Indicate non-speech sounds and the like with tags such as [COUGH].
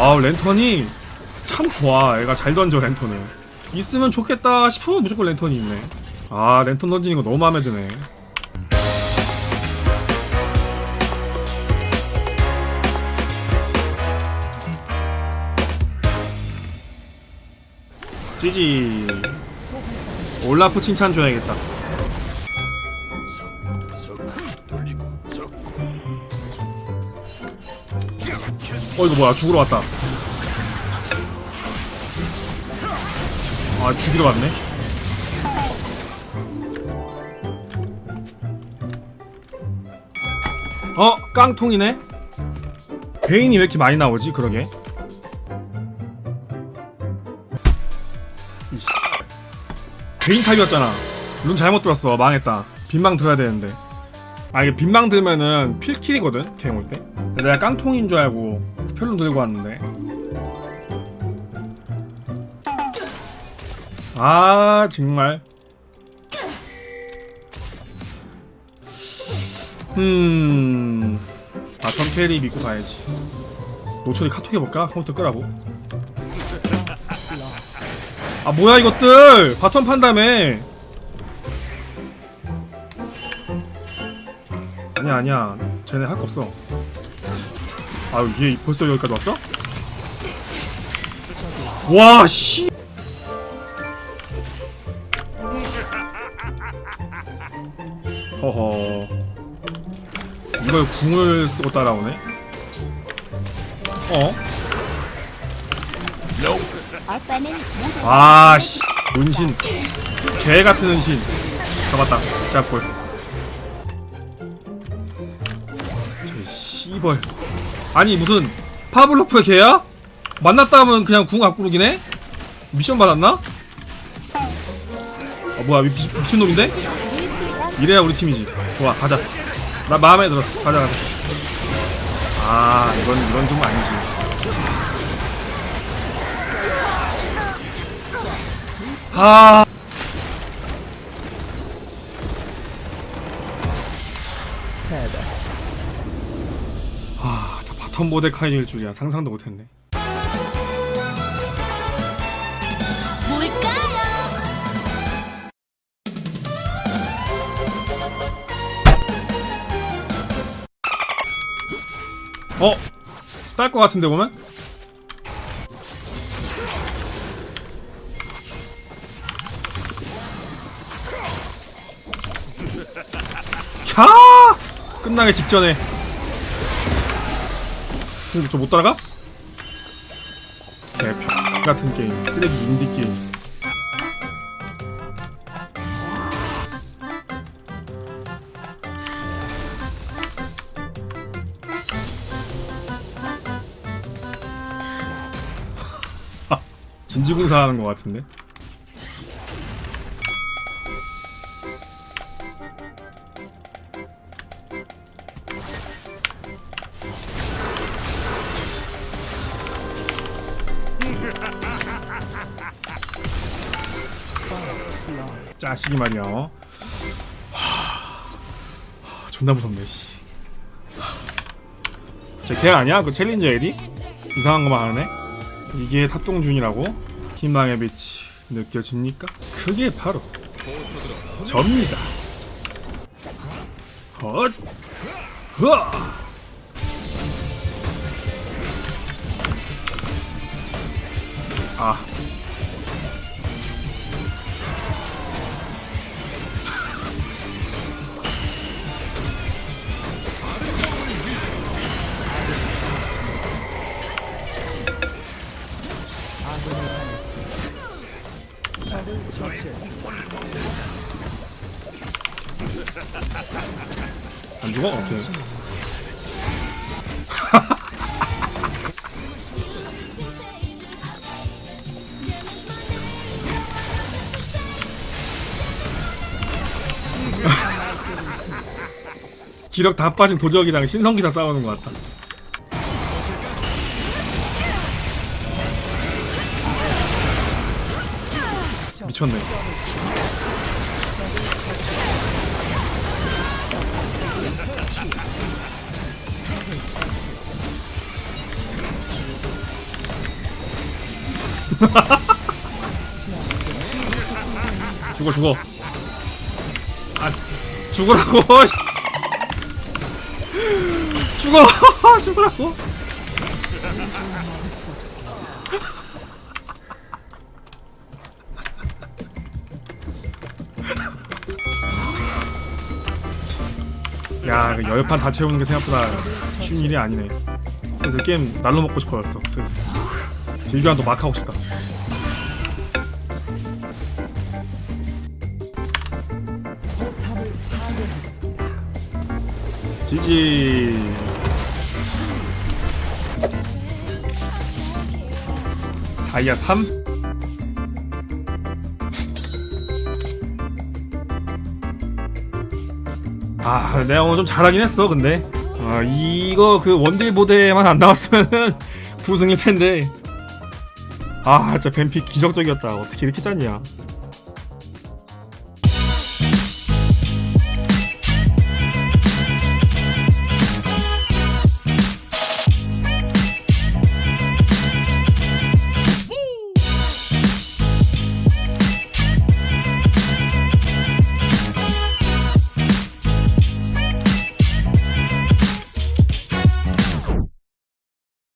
아 랜턴이 참 좋아. 애가 잘 던져 랜턴을. 있으면 좋겠다 싶으면 무조건 랜턴이 있네. 아 랜턴 던지는 거 너무 마음에 드네. 찌지. 올라프 칭찬 줘야겠다 어 이거 뭐야? 죽으러 왔다. 아 죽이러 왔네? 어 깡통이네? 베인이 왜 이렇게 많이 나오지 그러게. 베인 탑이었잖아. 룬 잘못 들었어. 망했다. 빈망 들어야 되는데. 아 이게 빈망 들면은 필킬이거든? 게임 올때? 내가 깡통인 줄 알고 표론 들고 왔는데. 아 정말. 음 바텀 캐리 믿고 가야지. 노철이 카톡 해볼까? 컴퓨터 끄라고. 아 뭐야 이것들! 바텀 판다며! 아니야 아니야. 쟤네 할 거 없어 아유 얘 벌써 여기까지 왔어? 와 씨. 허허 이걸 궁을 쓰고 따라오네 어? 아, 씨. 은신. 개 같은 은신. 잡았다. 제압골. 저 씨벌. 아니, 무슨, 파블로프의 개야? 만났다 하면 그냥 궁 앞구르긴 해? 미션 받았나? 아, 뭐야, 미, 미친놈인데? 이래야 우리 팀이지. 좋아, 가자. 나 마음에 들었어. 가자, 가자. 아, 이건, 이건 좀 아니지. 아. 바텀 모데카이일 줄이야 상상도 못했네. 뭘까요? 어, 딸 것 같은데 보면? 캬! 끝나기 직전에. 근데 저 못 따라가? 개병 같은 게임, 쓰레기 인디 게임. 진지공사 하는 것 같은데? 짜식이 말이야. 하... 하, 존나 무섭네, 씨. 제걔 아니야? 그 챌린저 에디? 이상한 거만 하네? 이게 탑동준이라고? 희망의 빛이 느껴집니까? 그게 바로 접니다. 헛, 흐아. 안 죽어? 오케이. [LAUGHS] 기력 다 빠진 도적이랑 신성기사 싸우는 것 같다. 미쳤네. [LAUGHS] 죽어 죽어. 아 죽으라고. [LAUGHS] 죽어 [LAUGHS] 죽으라고 야, 그 열판 다 채우는 게 생각보다 쉬운 일이 아니네. 그래서 게임 날로 먹고 싶어졌어. 슬슬. 질주한도 막 하고 싶다. 지지. 다이아 3? 아, 내가 오늘 좀 잘하긴 했어, 근데. 아, 이거 그 원딜 보대만 안 나왔으면은 [LAUGHS] 부승일 텐데. 아, 진짜 뱀픽 기적적이었다. 어떻게 이렇게 짰냐.